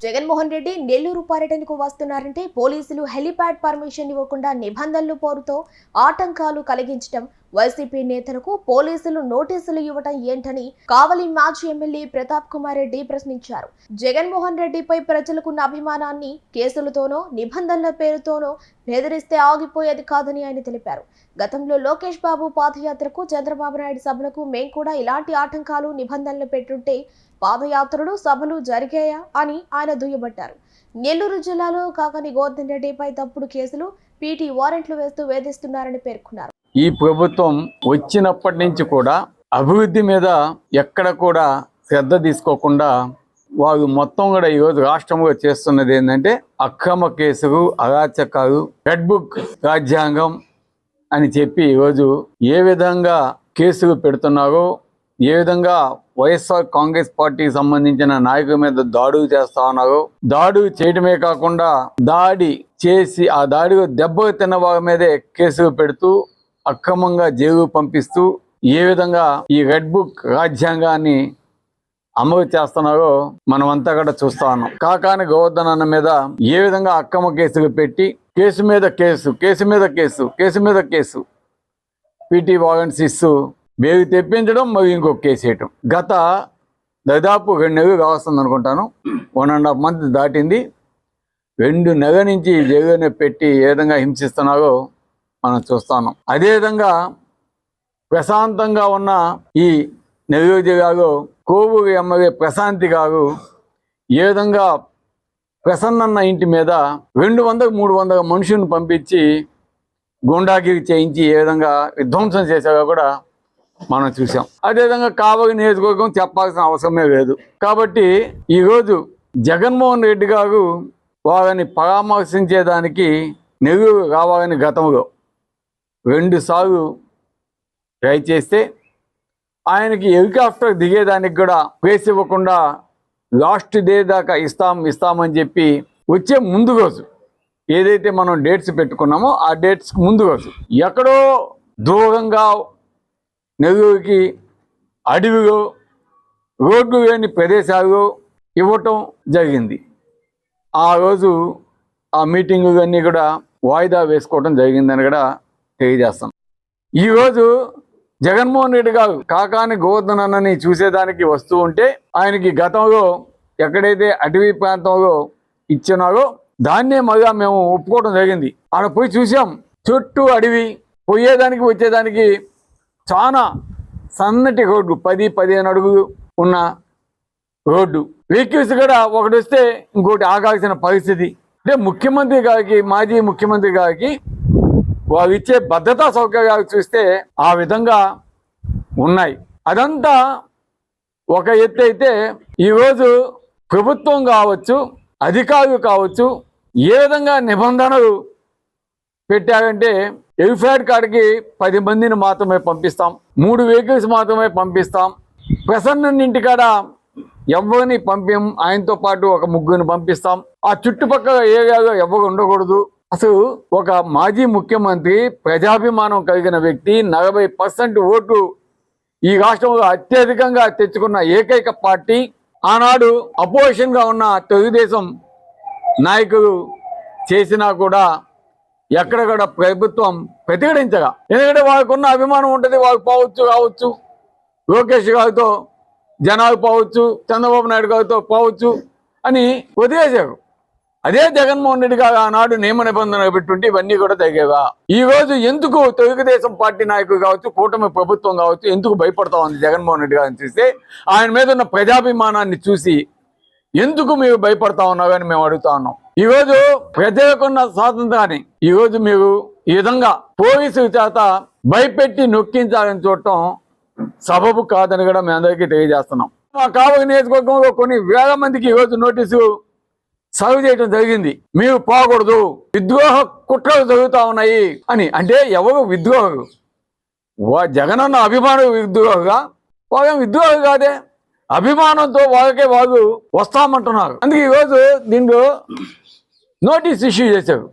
జగన్మోహన్ రెడ్డి నెల్లూరు పర్యటనకు వస్తున్నారంటే పోలీసులు హెలిప్యాడ్ పర్మిషన్ ఇవ్వకుండా నిబంధనలు పోరుతో ఆటంకాలు కలిగించడం వైసీపీ నేతలకు పోలీసులు నోటీసులు ఇవ్వటం ఏంటని కావలి మాజీ ఎమ్మెల్యే ప్రతాప్ కుమార్ రెడ్డి ప్రశ్నించారు. జగన్మోహన్ రెడ్డిపై ప్రజలకున్న అభిమానాన్ని కేసులతోనో నిబంధనల పేరుతోనో బెదిరిస్తే ఆగిపోయేది కాదని ఆయన తెలిపారు. గతంలో లోకేష్ బాబు పాదయాత్రకు చంద్రబాబు నాయుడు సభలకు మేం కూడా ఇలాంటి ఆటంకాలు నిబంధనలు పెట్టుంటే పాదయాత్రలు సభలు జరిగాయా అని ఆయన దుయ్యబట్టారు. నెల్లూరు జిల్లాలో కాకని గోవర్ధన్ రెడ్డిపై తప్పుడు కేసులు పీటీ వారెంట్లు వేస్తూ వేధిస్తున్నారని పేర్కొన్నారు. ఈ ప్రభుత్వం వచ్చినప్పటి నుంచి కూడా అభివృద్ధి మీద ఎక్కడ కూడా శ్రద్ధ తీసుకోకుండా వారు మొత్తం కూడా ఈరోజు రాష్ట్రంలో చేస్తున్నది ఏంటంటే అక్రమ కేసులు అరాచకాలు రెడ్ బుక్ రాజ్యాంగం అని చెప్పి ఈరోజు ఏ విధంగా కేసులు పెడుతున్నారో ఏ విధంగా వైఎస్ఆర్ కాంగ్రెస్ పార్టీకి సంబంధించిన నాయకుల మీద దాడులు చేస్తా ఉన్నారు దాడులు చేయడమే కాకుండా దాడి చేసి ఆ దాడిలో దెబ్బలు తిన్న వారి మీదే కేసులు పెడుతూ అక్రమంగా జైలు పంపిస్తూ ఏ విధంగా ఈ రెడ్ బుక్ రాజ్యాంగాన్ని అమలు చేస్తున్నారో మనం కూడా చూస్తా ఉన్నాం. కాకాని గోవర్ధన్ అన్న మీద ఏ విధంగా అక్రమ కేసులు పెట్టి కేసు మీద కేసు కేసు మీద కేసు కేసు మీద కేసు పీటీ వారెంట్స్ ఇస్తూ వేవి తెప్పించడం మరి ఇంకొక కేసు వేయటం. గత దాదాపు రెండు నెలలు కావస్తుంది అనుకుంటాను. వన్ అండ్ హాఫ్ మంత్ దాటింది. రెండు నెలల నుంచి జైలునే పెట్టి ఏ విధంగా హింసిస్తున్నారో మనం చూస్తున్నాం అదేవిధంగా ప్రశాంతంగా ఉన్న ఈ నెల్లూరు జిల్లాలో కోవూరు ఎమ్మెల్యే ప్రశాంతి గారు ఏ విధంగా ప్రసన్నన్న ఇంటి మీద రెండు వందలు మూడు వందల మనుషులను పంపించి గుండాగిరి చేయించి ఏ విధంగా విధ్వంసం చేశారో కూడా మనం చూసాం అదేవిధంగా కావలి నియోజకవర్గం చెప్పాల్సిన అవసరమే లేదు. కాబట్టి ఈరోజు జగన్మోహన్ రెడ్డి గారు వారిని పరామర్శించేదానికి నెల్లూరు రావాలని గతంలో రెండు సాగు ట్రై చేస్తే ఆయనకి హెలికాప్టర్ దిగేదానికి కూడా ప్లేస్ ఇవ్వకుండా లాస్ట్ డే దాకా ఇస్తాం ఇస్తామని చెప్పి వచ్చే ముందు రోజు ఏదైతే మనం డేట్స్ పెట్టుకున్నామో ఆ డేట్స్ ముందు రోజు ఎక్కడో దూరంగా నెల్లూరుకి అడవిలో రోడ్డు లేని ప్రదేశాలు ఇవ్వటం జరిగింది. ఆ రోజు ఆ మీటింగులన్నీ కూడా వాయిదా వేసుకోవడం జరిగిందని కూడా తెలియజేస్తాం ఈరోజు జగన్మోహన్ రెడ్డి గారు కాకాని గోవర్ధన్ అన్నని చూసేదానికి వస్తూ ఉంటే ఆయనకి గతంలో ఎక్కడైతే అటవీ ప్రాంతంలో ఇచ్చినారో దాన్నే మళ్ళా మేము ఒప్పుకోవడం జరిగింది. ఆడ పోయి చూసాం చుట్టూ అడవి పోయేదానికి వచ్చేదానికి చాలా సన్నటి రోడ్డు పది పదిహేను అడుగులు ఉన్న రోడ్డు. వెహికల్స్ కూడా ఒకటి వస్తే ఇంకోటి ఆగాల్సిన పరిస్థితి. అంటే ముఖ్యమంత్రి గారికి మాజీ ముఖ్యమంత్రి గారికి వారు ఇచ్చే భద్రతా సౌకర్యాలు చూస్తే ఆ విధంగా ఉన్నాయి. అదంతా ఒక ఎత్తు అయితే ఈరోజు ప్రభుత్వం కావచ్చు అధికారులు కావచ్చు ఏ విధంగా నిబంధనలు పెట్టారంటే ఎలిఫాడ్ కాడికి పది మందిని మాత్రమే పంపిస్తాం మూడు వెహికల్స్ మాత్రమే పంపిస్తాం ప్రసన్న ఇంటికాడ ఎవరిని పంపాం ఆయనతో పాటు ఒక ముగ్గురిని పంపిస్తాం. ఆ చుట్టుపక్కల ఏరియాలో ఎవరు ఉండకూడదు. అసలు ఒక మాజీ ముఖ్యమంత్రి ప్రజాభిమానం కలిగిన వ్యక్తి నలభై పర్సెంట్ ఓటు ఈ రాష్ట్రంలో అత్యధికంగా తెచ్చుకున్న ఏకైక పార్టీ. ఆనాడు అపోజిషన్గా ఉన్న తెలుగుదేశం నాయకులు చేసినా కూడా ఎక్కడ కూడా ప్రభుత్వం ప్రతిఘటించగా. ఎందుకంటే వాళ్ళకు ఉన్న అభిమానం ఉంటుంది వాళ్ళకి పోవచ్చు కావచ్చు లోకేష్ గారితో జనాలు పోవచ్చు చంద్రబాబు నాయుడు గారితో పోవచ్చు అని వదిలేశారు. అదే జగన్మోహన్ రెడ్డి గారు ఆనాడు నియమ నిబంధనలు పెట్టుంటే ఇవన్నీ కూడా తగ్గేవా ఈ రోజు ఎందుకు తెలుగుదేశం పార్టీ నాయకులు కావచ్చు కూటమి ప్రభుత్వం కావచ్చు ఎందుకు భయపడతా ఉంది జగన్మోహన్ రెడ్డి గారిని చూస్తే? ఆయన మీద ఉన్న ప్రజాభిమానాన్ని చూసి ఎందుకు మీరు భయపడతా ఉన్నావు అని మేము అడుగుతా ఉన్నాం. ఈ రోజు ప్రజలకున్న స్వాతంత్రాన్ని ఈ రోజు మీరు ఈ విధంగా పోలీసు చేత భయపెట్టి నొక్కించాలని చూడటం సబబు కాదని కూడా మేము అందరికీ తెలియజేస్తున్నాం. మా కావలి నియోజకవర్గంలో కొన్ని వేల మందికి ఈ రోజు నోటీసు సర్వ్ చేయడం జరిగింది. మీరు పోకూడదు. విద్రోహ కుట్రలు జరుగుతూ ఉన్నాయి అని. అంటే ఎవరు విద్రోహులు? వా జగనన్న అభిమాన విద్రోహుగా వాళ్ళేం విద్రోహులు కాదే? అభిమానంతో వాళ్ళకే వాళ్ళు వస్తామంటున్నారు. అందుకే ఈరోజు దీంట్లో నోటీస్ ఇష్యూ చేశారు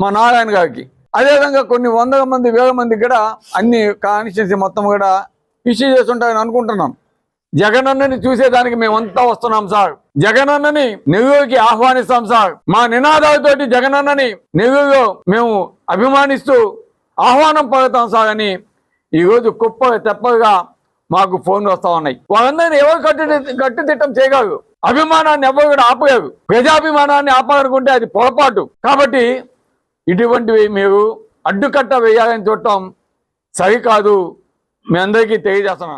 మా నారాయణ గారికి. అదేవిధంగా కొన్ని వందల మంది వేల మంది కూడా అన్ని కాన్స్టిట్యూన్సీ మొత్తం కూడా ఇష్యూ చేస్తుంటారని అనుకుంటున్నాం. జగనన్నని చూసేదానికి మేమంతా వస్తున్నాం సార్. జగనన్నని నెవ్యూకి ఆహ్వానిస్తాం సార్. మా నినాదాలతోటి జగనన్నని నెల్లూరులో మేము అభిమానిస్తూ ఆహ్వానం పలుకుతాం సార్ అని ఈరోజు కుప్ప తెప్పగా మాకు ఫోన్లు వస్తా ఉన్నాయి. వాళ్ళందరినీ ఎవరు కట్టు కట్టుదిట్టం చేయగలరు? అభిమానాన్ని ఎవరు కూడా ఆపలేరు ప్రజాభిమానాన్ని ఆపాలనుకుంటే అది పొరపాటు. కాబట్టి ఇటువంటివి మీరు అడ్డుకట్ట వేయాలని చూడటం సరికాదు. మీ అందరికీ తెలియజేస్తున్నాను.